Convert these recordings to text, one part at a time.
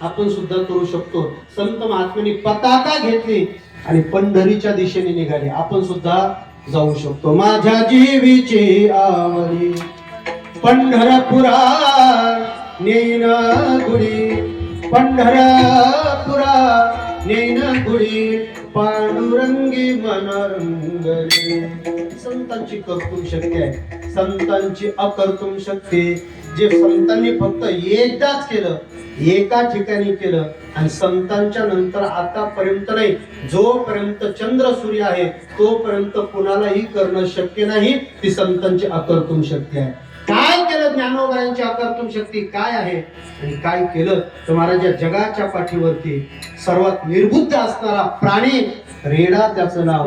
आपण सुद्धा करू शकतो. संत महात्म्याने पताका घेतली आणि पंढरीच्या दिशेने निघाली. आपण सुद्धा जाऊ शकतो. माझ्या जीवीची आवडी पंढरपुरा नेन गुडी पंढरपुरा नेन गुडी पांडुरंगी मनरंगली संतांची कर्तुम शक्ती आहे. संतांची अकर्तुम शक्ती जे संतांनी फक्त एकदाच केलं एका ठिकाणी केलं आणि संतांच्या नंतर आतापर्यंत नाही जोपर्यंत चंद्र सूर्य आहे तोपर्यंत कुणालाही करणं शक्य नाही ती संतांची अकर्तुम शक्ती आहे. काय केलं ज्ञानोबायांची अकर्तुम शक्ती? काय आहे? आणि काय केलं? तर महाराज जगाच्या पाठीवरती सर्वात निर्बुद्ध असणारा प्राणी रेडा त्याचं नाव.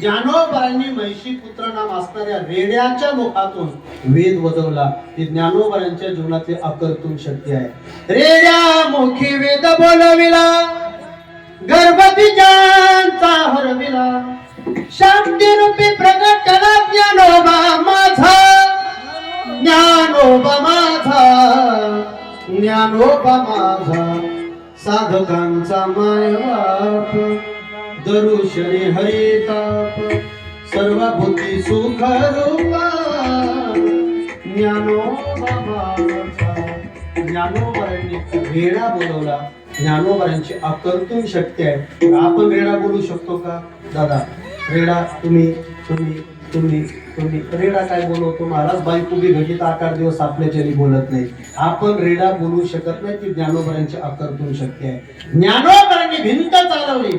ज्ञानोबरांनी म्हैशी पुत्र नाम असणाऱ्या रेड्याच्या मुखातून वेद वजवला. ही ज्ञानोबरांच्या जीवनातली अकर्तुम शक्ती आहे. रेड्या मुखी वेद बोलविला. गर्भबीजांचा हरविला. शांती रूपी प्रगटला ज्ञानोबा माझा. ज्ञानोबा माझा. ज्ञानोबा माझा. साधकांचा मायबाप श्री हरिताप सर्वभूती सुख रूपा। ज्ञानो ज्ञानोबारांनी रेडा बोलवला. ज्ञानोबारांची अकर्तून शक्ती आहे. आपण रेडा बोलू शकतो का? दादा रेडा तुम्ही तुम्ही तुम्ही तुम्ही. रेडा काय बोलवतो? महाराज बाई तुम्ही घटित आकार दिवस आपल्याच्यानी बोलत नाही. आपण रेडा बोलू शकत नाही ती ज्ञानोबारांची अकर्तून शक्य आहे. ज्ञानोबारांनी भिंत चालवली.